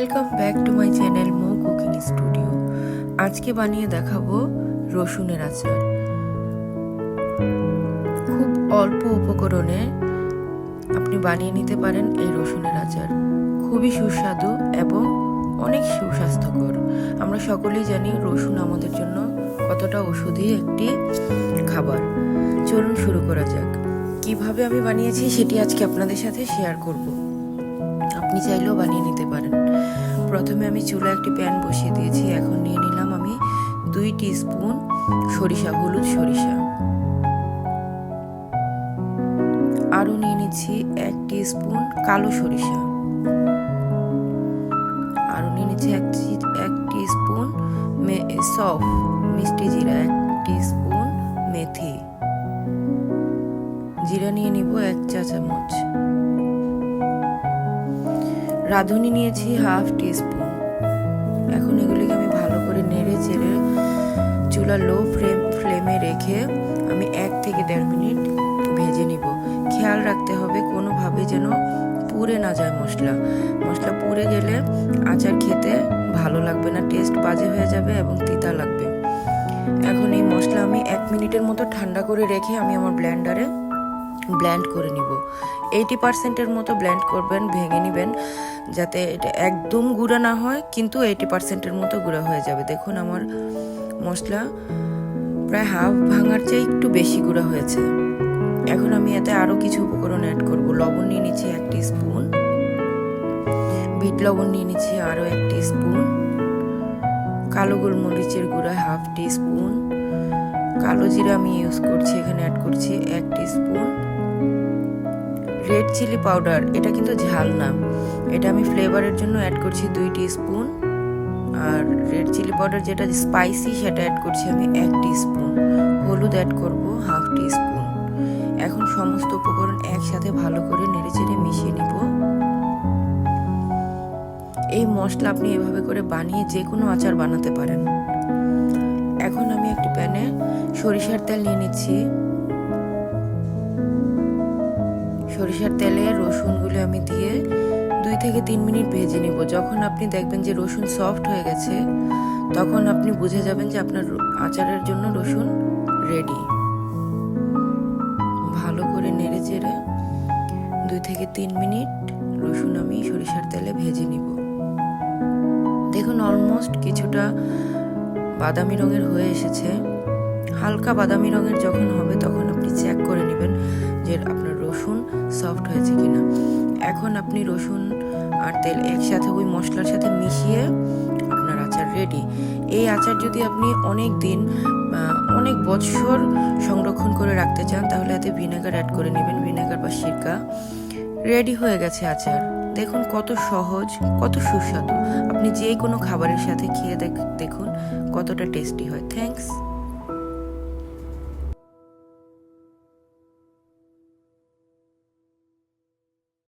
Welcome back to my channel Mo cooking studio আজকে বানিয়ে দেখাবো রসুনের আচার। খুব অল্প উপকরণে আপনি বানিয়ে নিতে পারেন এই রসুনের আচার। খুবই সুস্বাদু এবং অনেক সুস্বাস্থ্যকর। আমরা সকলেই জানি রসুন আমাদের জন্য কতটা ওষুধি একটি খাবার। চলুন শুরু করা যাক। কীভাবে আমি বানিয়েছি সেটি আজকে আপনাদের সাথে শেয়ার করব। আপনি চাইলেও বানিয়ে নিতে পারেন। প্রথমে আমি চুলা একটি প্যান বসিয়ে দিয়েছি, এখন নিয়ে নিলাম আমি দুই স্পুন সরিষা, হলুদ সরিষা। আরও নিয়ে নিচ্ছি এক স্পুন কালো সরিষা। আরও নিয়ে নিচ্ছি এক এক স্পুন সফ মিষ্টি জিরা, এক স্পুন মেথি। জিরা নিয়ে নিব এক চা চামচ রাঁধুনি নিয়েছি হাফ টিস্পুন। এখন এগুলিকে আমি ভালো করে নেড়ে চেড়ে চুলা লো ফ্লেম ফ্লেমে রেখে আমি এক থেকে দেড় মিনিট ভেজে নিব। খেয়াল রাখতে হবে কোনোভাবে যেন পুড়ে না যায় মশলা। মশলা পুড়ে গেলে আচার খেতে ভালো লাগবে না টেস্ট বাজে হয়ে যাবে এবং তিতা লাগবে। এখন এই মশলা আমি এক মিনিটের মতো ঠান্ডা করে রেখে আমি আমার ব্লেন্ডারে ব্ল্যান্ড করে নিব। এইটি পার্সেন্টের মতো ব্ল্যান্ড করবেন, ভেঙে নেবেন, যাতে এটা একদম গুঁড়া না হয়, কিন্তু এইটি পার্সেন্টের মতো গুঁড়া হয়ে যাবে। দেখুন আমার মশলা প্রায় হাফ ভাঙার চেয়ে একটু বেশি গুঁড়া হয়েছে। এখন আমি এতে আরও কিছু উপকরণ অ্যাড করব। লবণ নিয়ে নিচ্ছি এক স্পুন বিট লবণ নিয়ে নিচ্ছি আরও এক স্পুন কালো গোলমরিচের গুঁড়া হাফ স্পুন কালো জিরা আমি ইউজ করছি, এখানে অ্যাড করছি এক স্পুন রেড চিলি পাউডার এটা কিন্তু ঝাল না। এটা আমি ফ্লেভারের জন্য অ্যাড করছি দুই স্পুন আর রেড চিলি পাউডার যেটা স্পাইসি সেটা অ্যাড করছি আমি এক স্পুন হলুদ অ্যাড করব হাফ স্পুন এখন সমস্ত উপকরণ একসাথে ভালো করে নেড়েচেড়ে মিশিয়ে নিব। এই মশলা আপনি এভাবে করে বানিয়ে যে কোনো আচার বানাতে পারেন। এখন আমি একটি প্যানে সরিষার তেল নিয়ে নিচ্ছি। সরিষার তেলে রসুনগুলো আমি দিয়ে দুই থেকে তিন মিনিট ভেজে নিব। যখন আপনি দেখবেন যে রসুন সফট হয়ে গেছে, তখন আপনি বুঝে যাবেন যে আপনার আচারের জন্য রসুন রেডি ভালো করে নেড়ে চেড়ে দুই থেকে তিন মিনিট রসুন আমি সরিষার তেলে ভেজে নিব। দেখুন অলমোস্ট কিছুটা বাদামি রঙের হয়ে এসেছে। হালকা বাদামি রঙের যখন হবে, তখন আপনি চেক করে নেবেন যে আপনার রসুন সফট হয়েছে কিনা। এখন আপনি রসুন আর তেল একসাথে ওই মশলার সাথে মিশিয়ে আপনার আচার রেডি এই আচার যদি আপনি অনেক দিন অনেক বছর সংরক্ষণ করে রাখতে চান, তাহলে এতে ভিনেগার অ্যাড করে নেবেন। ভিনেগার বা সিরকা রেডি হয়ে গেছে আচার। দেখুন কত সহজ, কত সুস্বাদু। আপনি যে কোনো খাবারের সাথে খেয়ে দেখুন কতটা টেস্টি হয়। থ্যাংকস